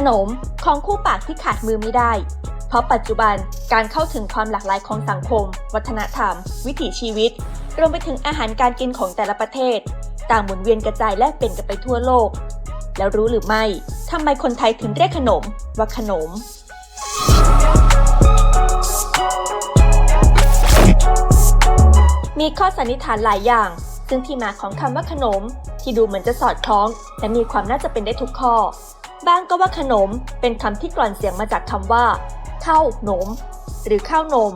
ขนมของคู่ปากที่ขาดมือไม่ได้ เพราะปัจจุบันการเข้าถึงความหลากหลายของสังคม วัฒนธรรม วิถีชีวิต รวมไปถึงอาหารการกินของแต่ละประเทศ ต่างหมุนเวียนกระจายแลกเปลี่ยนกันไปทั่วโลก แล้วรู้หรือไม่ทำไมคนไทยถึงเรียกขนมว่าขนมมีข้อสันนิษฐานหลายอย่าง ซึ่งที่มาของคำว่าขนม ที่ดูเหมือนจะสอดคล้อง และมีความน่าจะเป็นได้ทุกข้อ บ้างก็ว่าขนมเป็นคำที่กลั่นเสียงมาจากคำว่าข้าวหนม หรือข้าวนม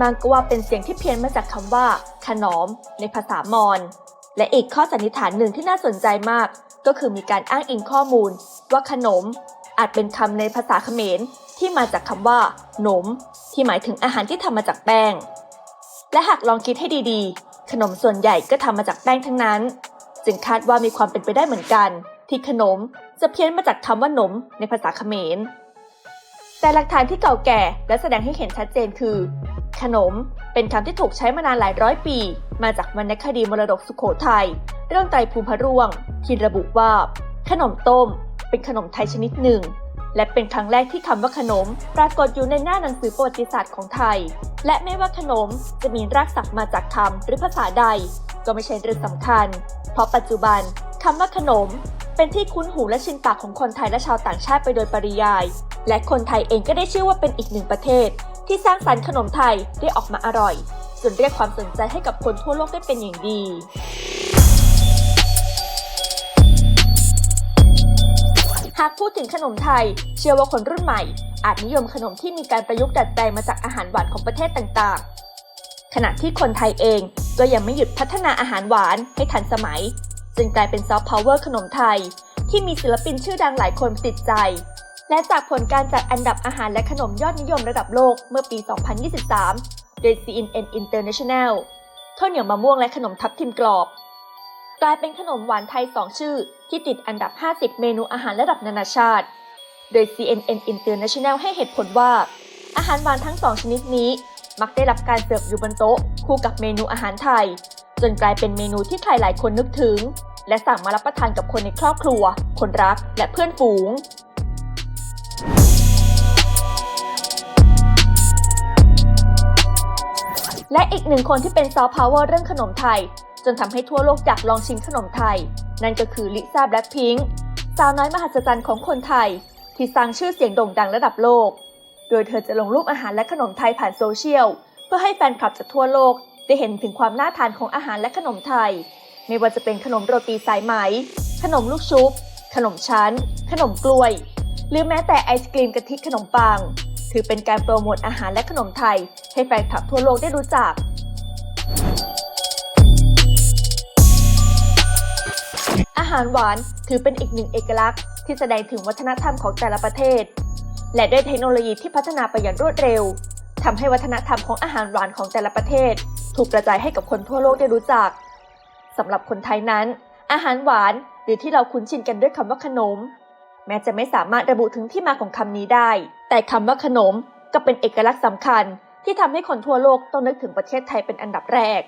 บางก็ว่าเป็นเสียงที่เพี้ยนมาจากคำว่า ขนมในภาษามอญและอีกข้อสันนิษฐานหนึ่งที่น่าสนใจมาก ก็คือมีการอ้างอิงข้อมูล ว่าขนม อาจเป็นคำในภาษาเขมร ที่มาจากคำว่าหนม ที่หมายถึงอาหารที่ทำมาจากแป้ง และหากลองคิดให้ดีๆ ขนมส่วนใหญ่ก็ทำมาจากแป้งทั้งนั้น จึงคาดว่ามีความเป็นไปได้เหมือนกัน ที่ขนมจะเพี้ยนมาจากคำว่าหนมในภาษาเขมร แต่หลักฐานที่เก่าแก่และแสดงให้เห็นชัดเจนคือ ขนมเป็นคำที่ถูกใช้มานานหลายร้อยปี มาจากวรรณคดีมรดกสุโขทัยเรื่องไตรภูมิพระร่วง ที่ระบุว่า ขนมต้ม เป็นขนมไทยชนิดหนึ่ง และเป็นครั้งแรกที่คำว่าขนม ปรากฏอยู่ในหน้าหนังสือประวัติศาสตร์ของไทย และไม่ว่าขนมจะมีรากศัพท์มาจากคำหรือภาษาใด ก็ไม่ใช่เรื่องสำคัญ เพราะปัจจุบันคำว่าขนม เป็นที่คุ้นหูและชินปากของคนไทยและชาวต่างชาติไปโดยปริยาย และคนไทยเองก็ได้ชื่อว่าเป็นอีกหนึ่งประเทศ ที่สร้างสรรค์ขนมไทยได้ออกมาอร่อยจนเรียกความสนใจให้กับคนทั่วโลกได้เป็นอย่างดีหากพูดถึงขนมไทย เชื่อว่าคนรุ่นใหม่ อาจนิยมขนมที่มีการประยุกต์ดัดแปลงมาจากอาหารหวานของประเทศต่างๆ ขณะที่คนไทยเองก็ยังไม่หยุดพัฒนาอาหารหวานให้ทันสมัย จึงกลายเป็นซอฟต์พาวเวอร์ขนมไทย ที่มีศิลปินชื่อดังหลายคนติดใจ และจากผลการจัดอันดับอาหารและขนมยอดนิยมระดับโลกเมื่อปี 2023 โดย CNN International ข้าวเหนียวมะม่วงและขนมทับทิมกรอบ กลายเป็นขนมหวานไทย 2 ชื่อ ที่ติดอันดับ 50 เมนูอาหารระดับนานาชาติ โดย CNN International ให้เหตุผลว่า อาหารหวานทั้ง2ชนิดนี้มักได้รับการเสิร์ฟอยู่บนโต๊ะ คู่กับเมนูอาหารไทย จนกลายเป็นเมนูที่ใครหลายคนนึกถึง และสั่งมารับประทานกับคนในครอบครัว คนรักและเพื่อนฝูง และอีกหนึ่งคนที่เป็นซอฟต์พาวเวอร์เรื่องขนมไทย จนทำให้ทั่วโลกอยากลองชิมขนมไทย นั่นก็คือลิซ่าแบล็คพิงค์สาวน้อยมหัศจรรย์ของคนไทย ที่สร้างชื่อเสียงโด่งดังระดับโลก โดยเธอจะลงรูปอาหารและขนมไทยผ่านโซเชียล เพื่อให้แฟนคลับจากทั่วโลกได้เห็นถึงความน่าทานของอาหารและขนมไทย ไม่ว่าจะเป็นขนมโรตีสายไหม ขนมลูกชุบ ขนมชั้น ขนมกล้วย หรือแม้แต่ไอศกรีมกะทิขนมปัง ถือเป็นการโปรโมทอาหารและขนมไทย ให้แฟนคลับทั่วโลกได้รู้จักอาหารหวานถือเป็นอีกหนึ่งเอกลักษณ์ ที่แสดงถึงวัฒนธรรมของแต่ละประเทศ และด้วยเทคโนโลยีที่พัฒนาไปอย่างรวดเร็วทำให้วัฒนธรรมของอาหารหวานของแต่ละประเทศ ถูกกระจายให้กับคนทั่วโลกได้รู้จัก สำหรับคนไทยนั้น อาหารหวานหรือที่เราคุ้นชินกันด้วยคำว่าขนม แม้จะไม่สามารถระบุถึงที่มาของคำนี้ได้ แต่คำว่าขนมก็เป็นเอกลักษณ์สำคัญที่ทำให้คนทั่วโลกต้องนึกถึงประเทศไทยเป็นอันดับแรก